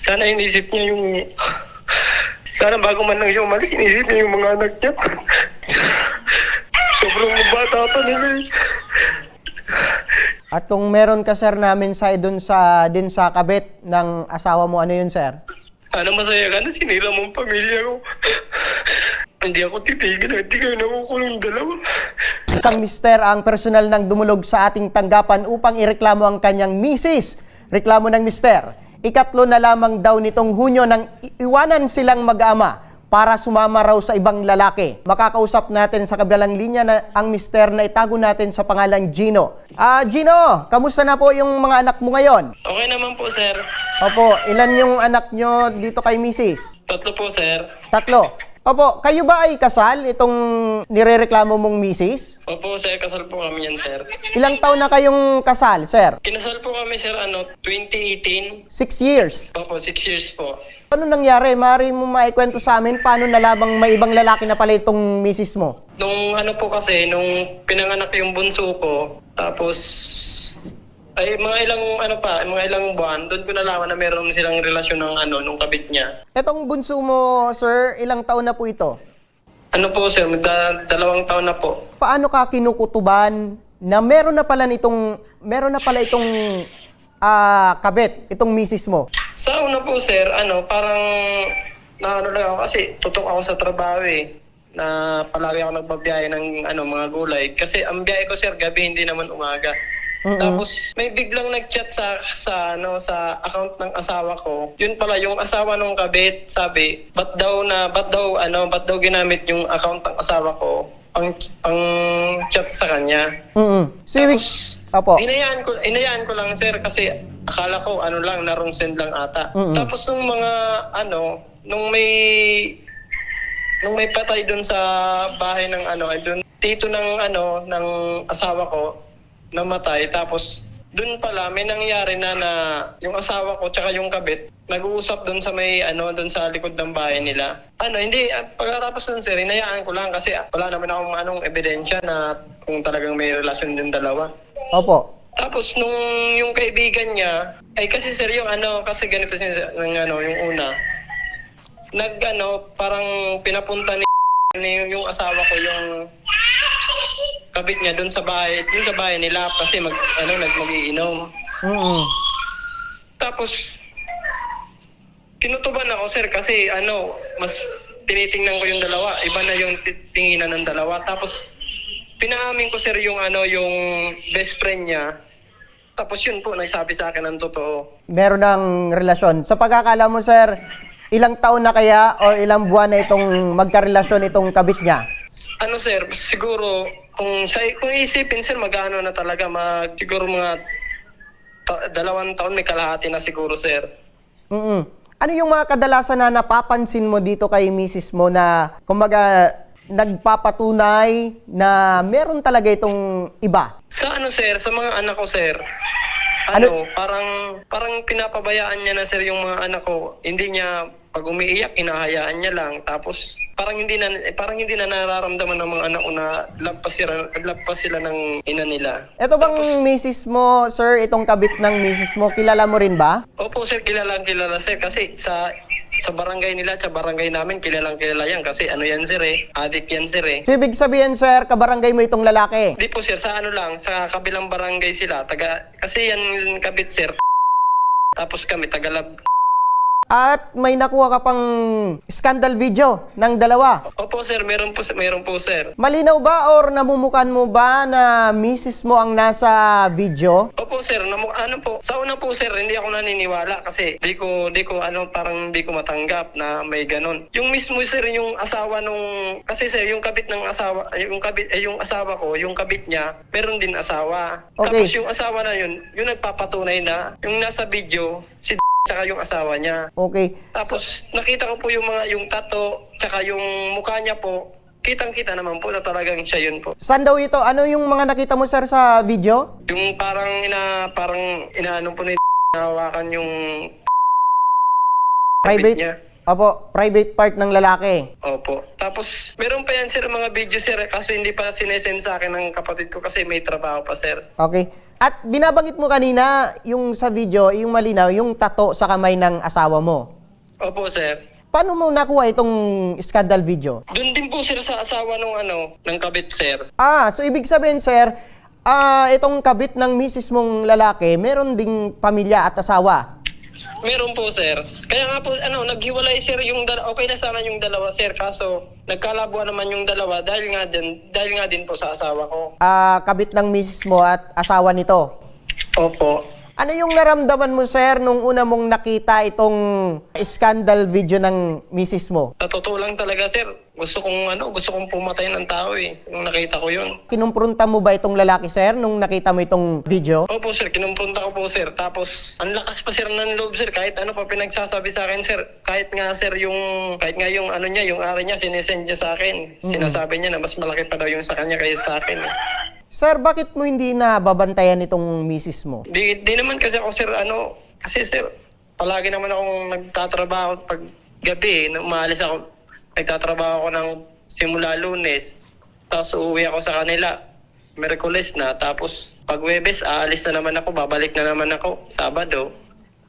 Sana inisip niya yung... Sana bago man lang siya umalis, inisip niya yung mga anak niya. Sobrang bata pa nila eh. At kung meron ka sir namin sa dun sa din sa kabit ng asawa mo, ano yun sir? Sana masaya ka na sinira mo ang pamilya ko. Hindi ako titigil, hindi kayo nakukulong dalawa. Isang mister ang personal ng dumulog sa ating tanggapan upang ireklamo ang kanyang misis. Reklamo ng mister. Ikatlo na lamang daw nitong Hunyo nang iwanan silang mag-ama para sumama raw sa ibang lalaki. Makakausap natin sa kabilang linya na ang mister na itago natin sa pangalang Gino. Ah, Gino, kamusta na po yung mga anak mo ngayon? Okay naman po, sir. Opo, ilan yung anak nyo dito kay misis? Tatlo po, sir. Tatlo. Opo, kayo ba ay kasal itong nirereklamo mong misis? Opo, sir. Kasal po kami yan, sir. Ilang taon na kayong kasal, sir? Kinasal po kami, sir, ano, 2018. Six years. Opo, 6 years po. Ano nangyari? Mari mo maikwento sa amin paano nalabang may ibang lalaki na pala itong misis mo? Nung ano po kasi, nung pinanganak yung bunso ko, tapos ay mga ilang ano pa, mga ilang buwan, doon ko nalaman na meron silang relasyon ng ano nung kabit niya. Etong bunso mo, sir, ilang taon na po ito? Ano po sir, magda- dalawang taon na po. Paano ka kinukutuban na meron na pala nitong meron na pala itong ah kabit, itong misis mo? Sa una po sir, ano, parang na ano lang ako kasi tutok ako sa trabaho eh na palagi ako nagbabiyahe ng ano mga gulay kasi ang biyahe ko sir gabi hindi naman umaga. Mm-mm. Tapos may biglang nag-chat sa sa ano sa account ng asawa ko. Yun pala yung asawa nung kabit, sabi, "Ba't daw na ba't daw ano, ba't daw ginamit yung account ng asawa ko ang ang chat sa kanya?" Mm. So, Tapos, Opo. Inayaan ko, inayaan ko lang sir kasi akala ko ano lang, narong send lang ata. Mm-mm. Tapos nung mga ano, nung may nung may patay doon sa bahay ng ano, ay doon tito ng ano ng asawa ko namatay tapos doon pala may nangyari na na yung asawa ko tsaka yung kabit nag-uusap doon sa may ano doon sa likod ng bahay nila. Ano, hindi ah, pagkatapos nun sir, inayaan ko lang kasi wala naman akong anong ebidensya na kung talagang may relasyon din dalawa. Opo. Tapos nung yung kaibigan niya, ay kasi sir yung ano, kasi ganito siya ng ano, yung una. Nag ano, parang pinapunta ni, ni yung asawa ko yung kabit niya doon sa bahay, doon sa bahay nila kasi mag ano, nag magiinom. Mm. Tapos kinutuban ako sir kasi ano, mas tinitingnan ko yung dalawa, iba na yung ti- tinginan ng dalawa. Tapos pinaamin ko sir yung ano, yung best friend niya. Tapos yun po, nagsabi sa akin ng totoo. Meron ng relasyon. Sa pagkakala mo, sir, ilang taon na kaya o ilang buwan na itong magkarelasyon itong kabit niya? Ano sir, siguro kung sa kung isipin sir magano na talaga mag siguro mga ta- dalawang taon may kalahati na siguro sir. mm Ano yung mga kadalasan na napapansin mo dito kay misis mo na kumbaga nagpapatunay na meron talaga itong iba? Sa ano sir, sa mga anak ko sir, Ano- ano, parang parang pinapabayaan niya na sir yung mga anak ko. Hindi niya pag umiiyak, hinahayaan niya lang. Tapos parang hindi na parang hindi na nararamdaman ng mga anak ko na love pa sila, love pa sila ng ina nila. Ito bang misis mo, sir, itong kabit ng misis mo, kilala mo rin ba? Opo sir, kilalang kilala sir kasi sa sa barangay nila, sa barangay namin, kilalang kilala yan kasi ano yan sir eh, adik yan sir eh. So, ibig sabihin, sir, kabarangay mo itong lalaki. Di po sir, sa ano lang, sa kabilang barangay sila, taga, kasi yan kabit sir. Tapos kami, tagalab. At may nakuha ka pang scandal video ng dalawa. Opo sir, meron po, meron po sir. Malinaw ba or namumukan mo ba na misis mo ang nasa video? Opo sir, namu- ano po, sa una po sir, hindi ako naniniwala kasi di ko, di ko, ano, parang di ko matanggap na may ganun. Yung mismo sir, yung asawa nung, kasi sir, yung kabit ng asawa, yung kabit, eh, yung asawa ko, yung kabit niya, meron din asawa. Okay. Tapos yung asawa na yun, yung nagpapatunay na, yung nasa video, si tsaka yung asawa niya. Okay. Tapos nakita ko po yung mga yung tato tsaka yung mukha niya po. Kitang-kita naman po na talagang siya yun po. Saan daw ito? Ano yung mga nakita mo, sir, sa video? Yung parang ina parang inaano po ni hawakan yung Private? niya. Opo, private part ng lalaki. Opo. Tapos meron pa yan sir mga video sir kaso hindi pa sinesend sa akin ng kapatid ko kasi may trabaho pa sir. Okay. At binabanggit mo kanina, yung sa video, yung malinaw, yung tato sa kamay ng asawa mo. Opo, sir. Paano mo nakuha itong scandal video? Doon din po sir sa asawa nung ano, ng kabit, sir. Ah, so ibig sabihin, sir, ah, itong kabit ng misis mong lalaki, meron ding pamilya at asawa. Meron po, sir. Kaya nga po, ano, naghiwalay, sir, yung dal- okay na sana yung dalawa, sir. Kaso, nagkalabuan naman yung dalawa dahil nga din, dahil nga din po sa asawa ko. Ah, kabit ng misis mo at asawa nito. Opo. Ano yung naramdaman mo, sir, nung una mong nakita itong scandal video ng misis mo? Sa totoo lang talaga, sir. Gusto kong, ano, gusto kong pumatay ng tao, eh. Nung nakita ko yun. Kinumprunta mo ba itong lalaki, sir, nung nakita mo itong video? Opo, sir. Kinumpunta ko po, sir. Tapos, ang lakas pa, sir, ng loob, sir. Kahit ano pa pinagsasabi sa akin, sir. Kahit nga, sir, yung, kahit nga yung, ano niya, yung ari niya, sinesend niya sa akin. Sinasabi niya na mas malaki pa daw yung sa kanya kaysa sa akin. eh. Sir, bakit mo hindi na babantayan itong misis mo? Di, di naman kasi ako, sir, ano, kasi, sir, palagi naman akong nagtatrabaho pag gabi, nung umaalis ako, nagtatrabaho ako ng simula lunes, tapos uuwi ako sa kanila, Merkules na, tapos pag Webes, aalis na naman ako, babalik na naman ako, Sabado.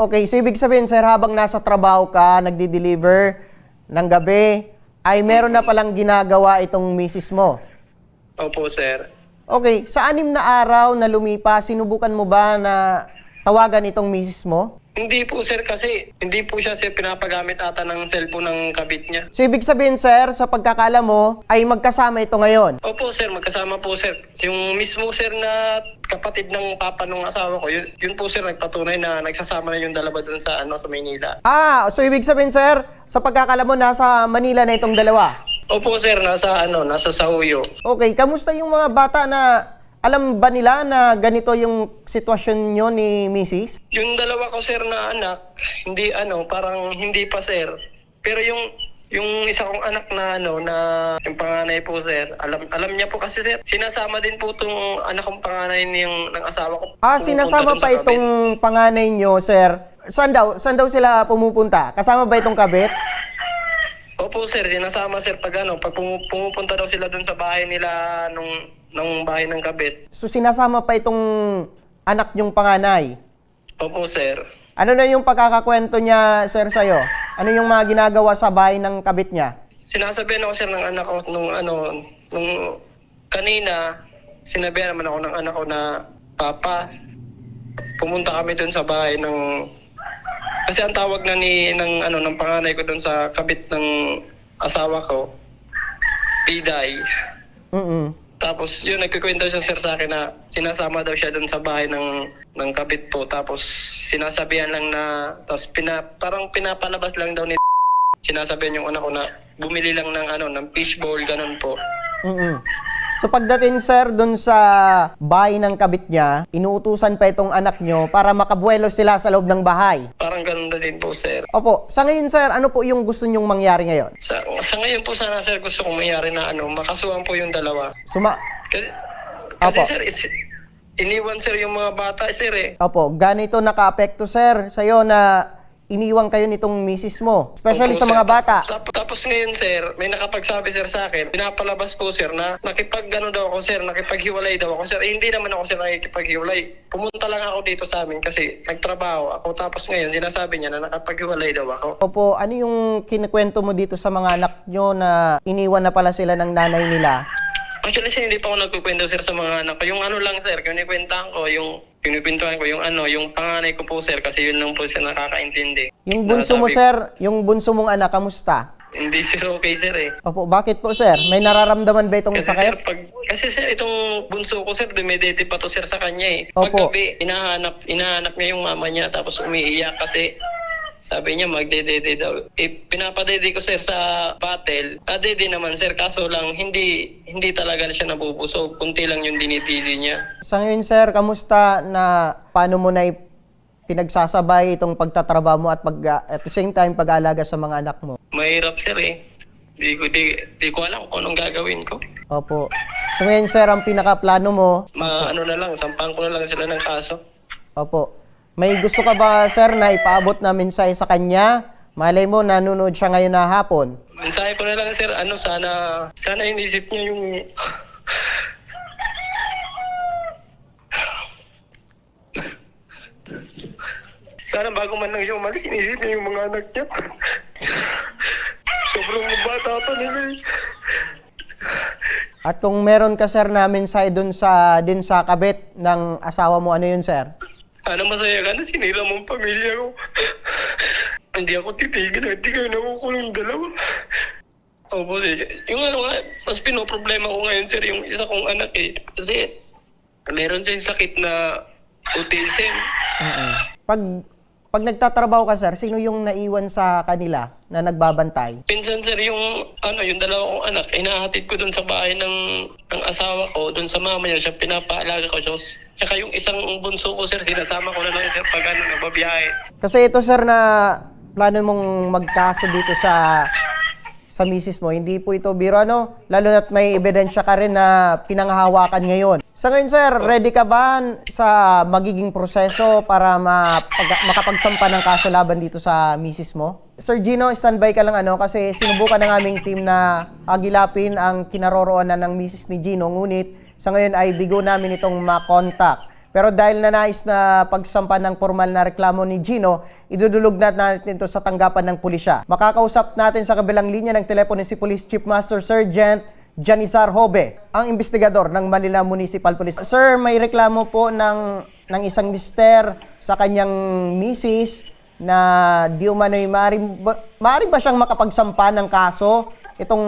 Okay, so ibig sabihin, sir, habang nasa trabaho ka, nagdi-deliver ng gabi, ay meron na palang ginagawa itong misis mo. Opo, sir. Okay, sa anim na araw na lumipas, sinubukan mo ba na tawagan itong misis mo? Hindi po, sir, kasi hindi po siya, sir, pinapagamit ata ng cellphone ng kabit niya. So ibig sabihin, sir, sa pagkakala mo, ay magkasama ito ngayon. Opo, sir, magkasama po, sir. Yung mismo, sir, na kapatid ng papa ng asawa ko, yun, yun po, sir, nagpatunay na nagsasama na yung dalawa dun sa, ano, sa Maynila. Ah, so ibig sabihin, sir, sa pagkakala mo, nasa Manila na itong dalawa. Opo, sir, nasa, ano, nasa Sauyo. Okay, kamusta yung mga bata na alam ba nila na ganito yung sitwasyon nyo ni Mrs.? Yung dalawa ko, sir, na anak, hindi, ano, parang hindi pa, sir. Pero yung, yung isa kong anak na, ano, na, yung panganay po, sir, alam, alam niya po kasi, sir, sinasama din po itong anak kong panganay niyang, ng asawa ko. Ah, Pumupunta sinasama dun pa sa kabit. itong panganay nyo, sir. Saan daw, saan daw sila pumupunta? Kasama ba itong kabit? Opo sir, sinasama sir pag ano, pag pumu- pumupunta daw sila dun sa bahay nila nung nung bahay ng kabit. So sinasama pa itong anak nyong panganay. Opo sir. Ano na yung pagkakakwento niya, sir, sa'yo? Ano yung mga ginagawa sa bahay ng kabit niya? Sinasabihan ako sir ng anak ko nung ano, nung kanina sinabihan naman ako ng anak ko na papa pumunta kami dun sa bahay ng kasi ang tawag na ni ng ano ng panganay ko dun sa kabit ng asawa ko Piday. Mm Tapos yun, nagkikwento siya sir sa akin na sinasama daw siya doon sa bahay ng, ng kabit po. Tapos sinasabihan lang na, tapos pina, parang pinapalabas lang daw ni Sinasabihan yung anak ko na bumili lang ng ano, ng fishbowl, ganun po. mm So pagdating, sir, dun sa bahay ng kabit niya, inuutusan pa itong anak nyo para makabuelo sila sa loob ng bahay. Parang ganun na din po sir. Opo, sa ngayon, sir, ano po yung gusto nyong mangyari ngayon? Sa, sa ngayon po sana sir gusto kong mayari na ano, makasuhan po yung dalawa. Suma... Kasi, kasi Apo. sir, is, iniwan sir yung mga bata sir eh. Opo, ganito naka-apekto, sir, sa'yo na iniwang kayo nitong misis mo. Especially Opo, sa mga sir. bata. Tapos, tapos ngayon, sir, may nakapagsabi, sir, sa akin, pinapalabas po, sir, na nakipag, ano daw ako, sir, nakipaghiwalay daw ako, sir. Eh, hindi naman ako, sir, nakikipaghiwalay. Pumunta lang ako dito sa amin kasi nagtrabaho ako. Tapos ngayon, sinasabi niya na nakapaghiwalay daw ako. Opo, ano yung kinikwento mo dito sa mga anak nyo na iniwan na pala sila ng nanay nila? Actually, sir, hindi pa ako nagkukwento, sir, sa mga anak ko. Yung ano lang, sir, kinikwentahan ko, yung pinipintuan ko, yung ano, yung panganay ko po, sir, kasi yun lang po siya nakakaintindi. Yung bunso mo, Nasabi- sir, yung bunso mong anak, kamusta? Hindi, sir, okay, sir, eh. Opo, bakit po, sir? May nararamdaman ba itong Kasi sir, sakit? pag, kasi sir, itong bunso ko sir, dumedete pa to sir sa kanya eh. Opo. Paggabi, inahanap, inahanap niya yung mama niya tapos umiiyak kasi sabi niya magdedede daw. Eh, pinapadede ko sir sa battle. Adede naman sir, kaso lang hindi hindi talaga siya nabubusog. Kunti lang yung dinididi niya. Sa ngayon, sir, kamusta na paano mo na pinagsasabay itong pagtatrabaho mo at pag, at the same time pag-aalaga sa mga anak mo? Mahirap sir eh. Di ko, di, di ko alam kung anong gagawin ko. Opo. So ngayon, sir, ang pinakaplano mo, Ma, ano na lang, sampahan ko na lang sila ng kaso. Opo. May gusto ka ba, sir, na ipaabot na mensahe sa kanya? Malay mo, nanonood siya ngayon na hapon. Mensahe ko na lang sir, ano sana sana inisip niya yung Sana bago man lang siya umalis, inisip niya yung mga anak niya. Sobrang bata pa nila eh. At kung meron ka sir namin sa dun sa din sa kabit ng asawa mo, ano yun sir? Sana masaya ka na sinira mo ang pamilya ko. hindi ako titigil na hindi kayo nakukulong dalawa. Opo, sir. Yung ano nga, mas pinoproblema ko ngayon, sir, yung isa kong anak eh. Kasi meron siyang sakit na autism. Pag pag nagtatrabaho ka sir, sino yung naiwan sa kanila na nagbabantay? Pinsan sir, yung ano, yung dalawa kong anak, inahatid ko dun sa bahay ng, ng asawa ko, dun sa mama niya, siya pinapaalaga ko siya. Tsaka yung isang bunso ko sir, sinasama ko na lang sir pag ano, nagbabiyahe. Kasi ito sir na plano mong magkaso dito sa sa misis mo, hindi po ito biro ano, lalo na't may ebidensya ka rin na pinanghahawakan ngayon. Sa ngayon sir, ready ka ba sa magiging proseso para mapag- makapagsampa ng kaso laban dito sa misis mo? Sir Gino, standby ka lang ano kasi sinubukan ng aming team na agilapin ang kinaroroonan ng misis ni Gino ngunit sa ngayon ay bigo namin itong makontak. Pero dahil na nais na pagsampa ng formal na reklamo ni Gino, idudulog na natin ito sa tanggapan ng pulisya. Makakausap natin sa kabilang linya ng telepono si Police Chief Master Sergeant Janizar Hobe, ang investigador ng Manila Municipal Police. Sir, may reklamo po ng, ng isang mister sa kanyang misis na di umano'y maaari ba, ba siyang makapagsampa ng kaso itong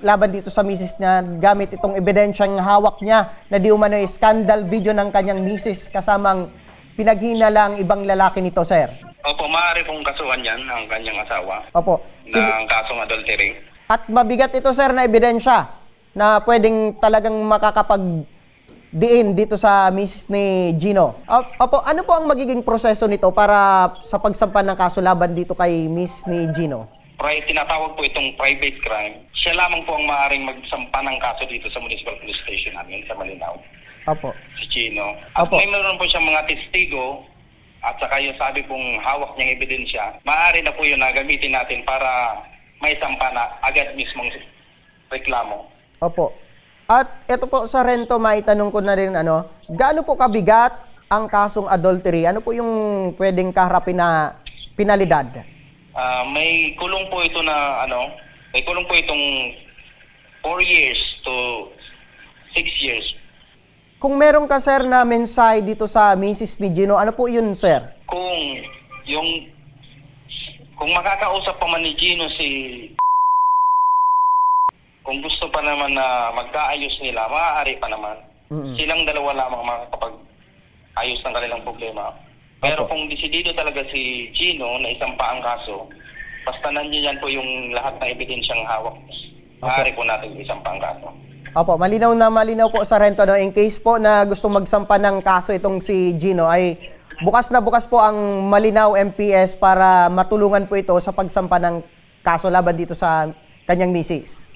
laban dito sa misis niya gamit itong ebidensyang hawak niya na di umano'y scandal video ng kanyang misis kasamang pinaghinalang ibang lalaki nito, sir. Opo, maaari pong kasuhan yan ang kanyang asawa Opo. Sige. ng kasong adultery. At mabigat ito, sir, na ebidensya na pwedeng talagang makakapag diin dito sa misis ni Gino. O- Opo, ano po ang magiging proseso nito para sa pagsampa ng kaso laban dito kay miss ni Gino? Pri- tinatawag po itong private crime. Siya lamang po ang maaaring magsampa ng kaso dito sa Municipal Police Station namin sa Malinaw, Opo. si Chino. At Opo. may meron po siyang mga testigo at saka yung sabi pong hawak niyang ebidensya, maaari na po yun na gamitin natin para may sampa na agad mismong reklamo. Opo. At ito po sa rento, maitanong ko na rin ano, gaano po kabigat ang kasong adultery? Ano po yung pwedeng kaharapin na penalidad? Ah, may kulong po ito na ano, may kulong po itong 4 years to 6 years. Kung meron ka sir na mensahe dito sa misis ni Gino, ano po yun sir? kung yung kung makakausap pa man ni Gino si kung gusto pa naman na magkaayos nila, maaari pa naman. Mm-mm. Silang dalawa lamang makakapag ayos ng kanilang problema. Pero Opo. kung desidido talaga si Gino na isampa ang kaso, basta nandiyan po yung lahat ng ebidensyang hawak, maaari po natin isampa ang kaso. Opo, malinaw na malinaw po sa rento. No? In case po na gusto magsampa ng kaso itong si Gino ay bukas na bukas po ang Malinaw MPS para matulungan po ito sa pagsampa ng kaso laban dito sa kanyang misis.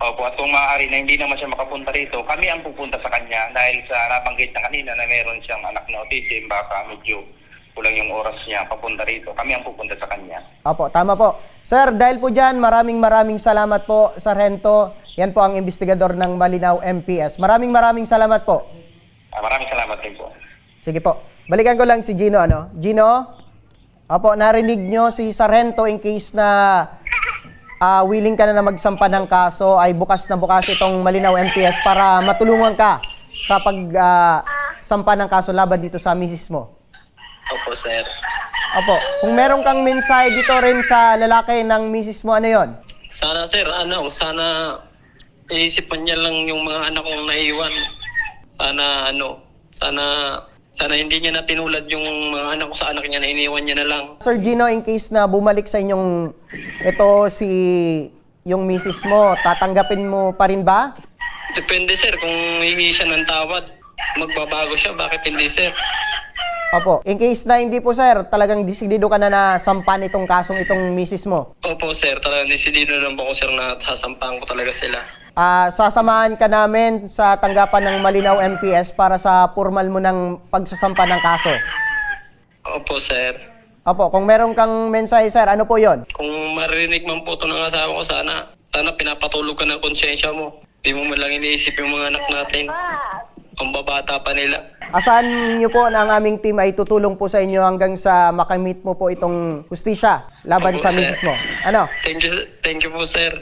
Opo, at kung maaari na hindi naman siya makapunta rito, kami ang pupunta sa kanya dahil sa nabanggit na kanina na meron siyang anak na autism, baka medyo kulang yung oras niya papunta rito. Kami ang pupunta sa kanya. Opo, tama po. Sir, dahil po dyan, maraming maraming salamat po, Sargento. Yan po ang investigador ng Malinaw MPS. Maraming maraming salamat po. Ah, maraming salamat din po. Sige po. Balikan ko lang si Gino, ano? Gino? Opo, narinig nyo si Sargento in case na ah, willing ka na na magsampa ng kaso ay bukas na bukas itong Malinaw MPS para matulungan ka sa pag ah, sampa ng kaso laban dito sa misis mo. Opo, sir. Opo, kung meron kang mensahe dito rin sa lalaki ng misis mo, ano yon? Sana, sir, ano, sana iisipan niya lang yung mga anak kong naiwan. Sana, ano, sana, sana hindi niya na tinulad yung mga anak ko sa anak niya na iniwan niya na lang. Sir Gino, in case na bumalik sa inyong ito si yung misis mo, tatanggapin mo pa rin ba? Depende, sir, kung hingi siya ng tawad, magbabago siya. Bakit hindi, sir? Opo. In case na hindi po sir, talagang disidido ka na na sampan itong kasong itong misis mo. Opo, sir. Talagang decidido lang po ko, sir, na sasampahan ko talaga sila. Ah, sasamahan ka namin sa tanggapan ng Malinaw MPS para sa formal mo ng pagsasampa ng kaso. Opo, sir. Opo, kung meron kang mensahe sir, ano po yon? Kung marinig man po ito ng asawa ko, sana, sana pinapatulog ka ng konsensya mo. Di mo lang iniisip yung mga anak natin. ang babata pa nila. Asahan niyo po na ang aming team ay tutulong po sa inyo hanggang sa makamit mo po itong hustisya laban Opo, sa sir. misis mo. Ano? Thank you, thank you po sir.